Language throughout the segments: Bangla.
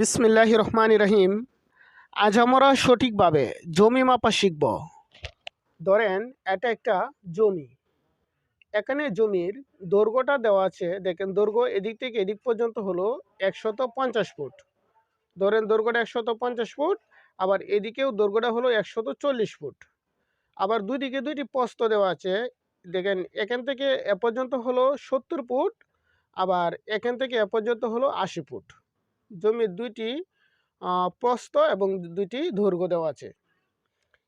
বিসমিল্লাহ রহমান রহিম। আজ আমরা সঠিকভাবে জমি মাপা শিখব। ধরেন, এটা একটা জমি। এখানে জমির দৈর্ঘ্যটা দেওয়া আছে। দেখেন, দৈর্ঘ্য এদিক থেকে এদিক পর্যন্ত হলো একশত পঞ্চাশ ফুট। ধরেন, দৈর্ঘ্যটা একশত পঞ্চাশ ফুট, আবার এদিকেও দৈর্ঘ্যটা হলো একশত চল্লিশ ফুট। আবার দুই দিকে দুইটি প্রস্থ দেওয়া আছে। দেখেন, এখান থেকে এ পর্যন্ত হলো সত্তর ফুট, আবার এখান থেকে এ পর্যন্ত হলো আশি ফুট। জমির দুইটি আহ, প্রস্থ এবং দুইটি দৈর্ঘ্য দেওয়া আছে।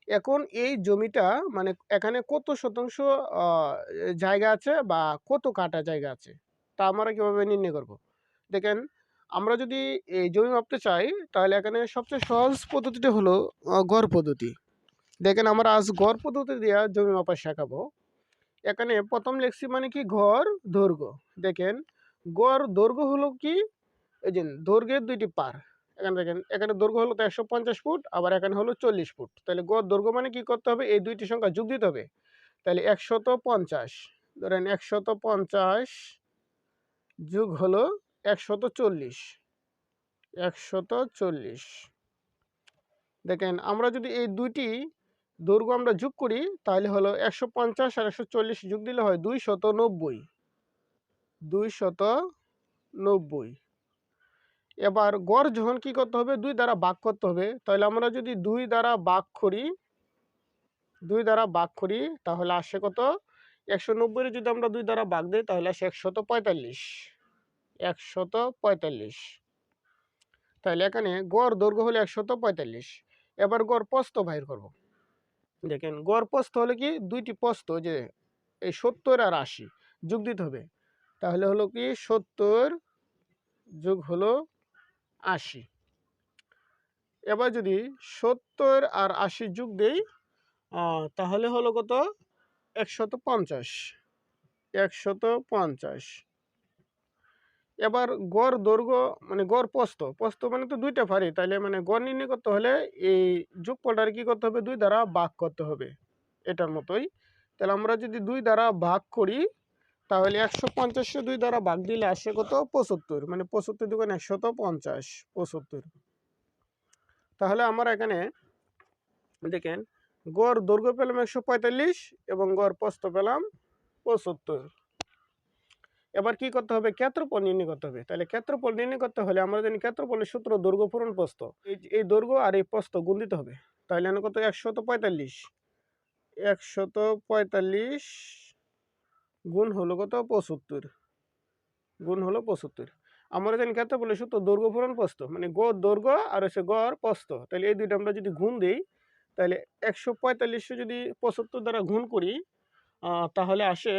এখন এই জমিটা মানে এখানে কত শতাংশ জায়গা আছে বা কত কাটা জায়গা আছে তা আমরা কীভাবে নির্ণয় করব? দেখেন আমরা যদি এই জমি মাপতে চাই তাহলে এখানে সবচেয়ে সহজ পদ্ধতিটা হলো গড় পদ্ধতি। দেখেন আমরা আজ গড় পদ্ধতি দিয়ে জমি মাপা শেখাবো। এখানে প্রথম লেখছি মানে কি ঘর দৈর্ঘ্য। দেখেন গড় দৈর্ঘ্য হলো কি এই যে দৈর্ঘ্যের দুইটি পার, এখানে দেখেন, এখানে দৈর্ঘ্য হলো তো একশো পঞ্চাশ ফুট, আবার এখানে হলো চল্লিশ ফুট। তাহলে গড় দৈর্ঘ্য মানে কি করতে হবে? এই দুইটি সংখ্যা যোগ দিতে হবে। তাহলে একশত পঞ্চাশ, ধরেন একশত পঞ্চাশ যোগ হলো একশত চল্লিশ একশত চল্লিশ। দেখেন, আমরা যদি এই দুইটি দৈর্ঘ্য আমরা যোগ করি, তাহলে হলো একশো পঞ্চাশ আর একশো চল্লিশ যোগ দিলে হয় দুই শত নব্বই। দুই শত নব্বই। এবার গড় যখন কি করতে হবে? দুই দ্বারা ভাগ করতে হবে। তাহলে আমরা যদি দুই দ্বারা ভাগ করি, দুই দ্বারা ভাগ করি, তাহলে আসে কত? একশো নব্বই যদি আমরা দুই দ্বারা ভাগ দিই, তাহলে আসে একশত পঁয়তাল্লিশ। একশত পঁয়তাল্লিশ। তাহলে এখানে গড় দৈর্ঘ্য হলো একশত পঁয়তাল্লিশ। এবার গড় প্রস্থ বাহির করব। দেখেন, গড় প্রস্থ হলো কি? দুইটি প্রস্থ, যে এই সত্তর আর আশি। যোগ দিতে হবে। তাহলে হলো কি? সত্তর যোগ হলো আশি। এবার যদি সত্তর আর আশি যোগ দেই তাহলে হলো কত? একশত পঞ্চাশ। একশত পঞ্চাশ। এবার গড় দৈর্ঘ্য মানে গড় পোস্ত পোস্ত মানে তো দুইটা ফারি তাহলে মানে গড় নির্ণয় করতে হলে এই যোগফলটার কি করতে হবে? দুই দ্বারা ভাগ করতে হবে। এটার মতোই। তাহলে আমরা যদি দুই দ্বারা ভাগ করি তাহলে একশো পঞ্চাশে দুই দ্বারা ভাগ দিলে আসে কত? পঁচাত্তর। মানে পঁচাত্তর দুগুণ একশত পঞ্চাশ। পঁচাত্তর। তাহলে আমরা এখানে দেখেন, গড় দৈর্ঘ্য পেলাম একশো পঁয়তাল্লিশ এবং গড় প্রস্থ পেলাম পঁচাত্তর। এবার কি করতে হবে? ক্ষেত্রফল নির্ণয় করতে হবে। তাহলে ক্ষেত্রফল নির্ণয় করতে হলে আমরা জানি ক্ষেত্রফলের সূত্র দৈর্ঘ্য, পূরণ, প্রস্থ। এই এই দৈর্ঘ্য আর এই প্রস্থ গুণ দিতে হবে। তাহলে এখানে কত? একশত পঁয়তাল্লিশ। একশত পঁয়তাল্লিশ গুণ হলো কত? পঁচাত্তর। গুণ হলো পঁচাত্তর। আমরা জানি ক্ষেত্রফলের সূত্র দৈর্ঘ্য পূরণ প্রস্থ মানে গড় দৈর্ঘ্য আর হচ্ছে গড় প্রস্থ তাহলে এই দুইটা আমরা যদি গুণ দিই, তাহলে একশো পঁয়তাল্লিশশো যদি পঁচাত্তর দ্বারা গুণ করি তাহলে আসে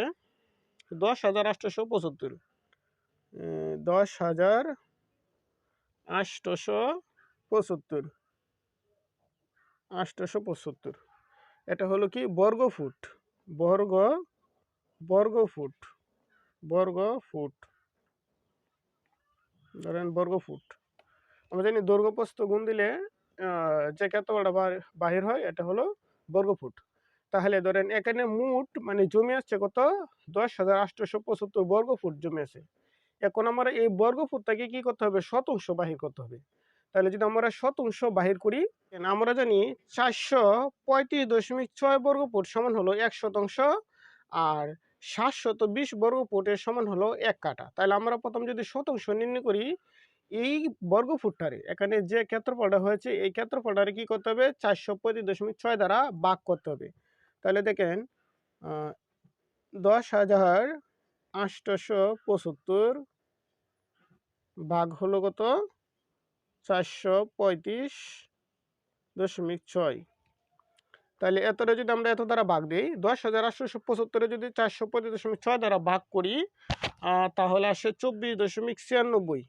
দশ হাজার আটশোশো পঁচাত্তর। দশ হাজার আটশোশো পঁচাত্তর। আটশোশো পঁচাত্তর। এটা হলো কি? বর্গ ফুট বর্গ বর্গ ফুট বর্গ ফুট। ধরেন বর্গ ফুট। আমরা জানি দৈর্ঘ্য প্রস্থ গুণ দিলে যে ক্ষেত্রফলটা বাহির- হয়, এটা হলো বর্গ ফুট। তাহলে ধরেন এখানে মোট মানে জমি আসছে কত? দশ হাজার আটশোশো পঁচাত্তর বর্গ ফুট জমি আছে। এখন আমরা এই বর্গ ফুটটাকে কি করতে হবে? শতাংশ বাহির করতে হবে। তাহলে যদি আমরা শতাংশ বাহির করি আমরা জানি চারশো পঁয়ত্রিশ দশমিক ছয় বর্গ ফুট সমান হলো এক শতাংশ, আর সাতশত বিশ বর্গ ফুটের সমান হলো এক কাটা তাহলে আমরা প্রথম যদি শতাংশ নির্ণয় করি, এই বর্গ ফুটটারে এখানে যে ক্ষেত্রফলটা হয়েছে, এই ক্ষেত্রফলটারে কি করতে হবে? চারশো পঁয়ত্রিশ দশমিক ছয় দ্বারা ভাগ করতে হবে। তাহলে দেখেন দশ হাজার আটশোশো পঁচাত্তর ভাগ হলো কত? চারশো পঁয়ত্রিশ দশমিক ছয়। তাহলে এতটা যদি আমরা এত দ্বারা ভাগ দিই, দশ হাজার আটশোশো পঁচাত্তরে যদি চারশো পঁচিশ দশমিক ছয় দ্বারা ভাগ করি তাহলে আসে চব্বিশ দশমিক ছিয়ানব্বই।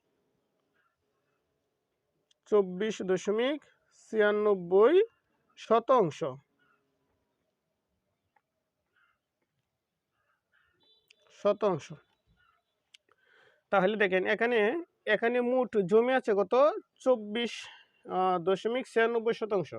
চব্বিশ দশমিক ছিয়ানব্বই শতাংশ। শতাংশ। তাহলে দেখেন এখানে এখানে মোট জমি আছে কত? চব্বিশ দশমিক ছিয়ানব্বই শতাংশ।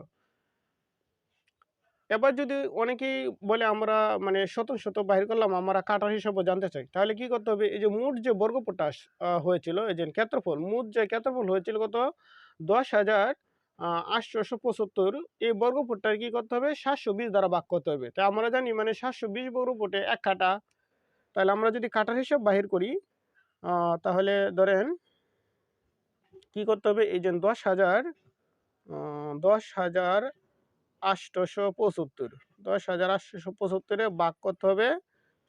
এবার যদি অনেকেই বলে আমরা মানে শত শত বাহির করলাম, আমরা কাটার হিসাবে জানতে চাই। তাহলে কি করতে হবে? এই যে মোট যে বর্গফুটটা আস- হয়েছিল, এই যে ক্ষেত্রফল, মোট যে ক্ষেত্রফল হয়েছিল কত? দশ হাজার আটশোশো পঁচাত্তর। এই বর্গফুটটার কি করতে হবে? সাতশো বিশ দ্বারা ভাগ করতে হবে। তাই আমরা জানি মানে সাতশো বিশ বর্গফুটে এক কাটা। তাহলে আমরা যদি কাটার হিসাব বাহির করি তাহলে ধরেন কি করতে হবে? এই যে দশ হাজার দশ হাজার আটশোশো পঁচাত্তর দশ হাজার আটশোশো পঁচাত্তরে ভাগ করতে হবে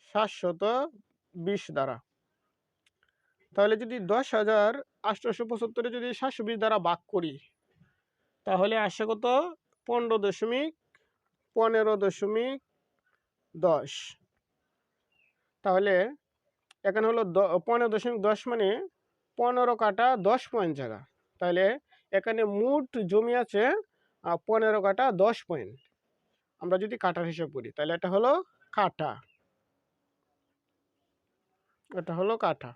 সাতশত বিশ দ্বারা। তাহলে যদি দশ হাজার আটশোশো পঁচাত্তরে যদি সাতশো বিশ দ্বারা ভাগ করি, তাহলে আসে কত? পনেরো দশমিক পনেরো দশমিক দশ। তাহলে এখানে হলো পনেরো দশমিক দশ মানে পনেরো কাটা দশ পয়েন্ট জায়গা। তাহলে এখানে মোট জমি আছে পনেরো কাটা দশ পয়েন্ট আমরা যদি কাটার হিসাব করি, তাহলে এটা হলো কাটা। এটা হলো কাঠা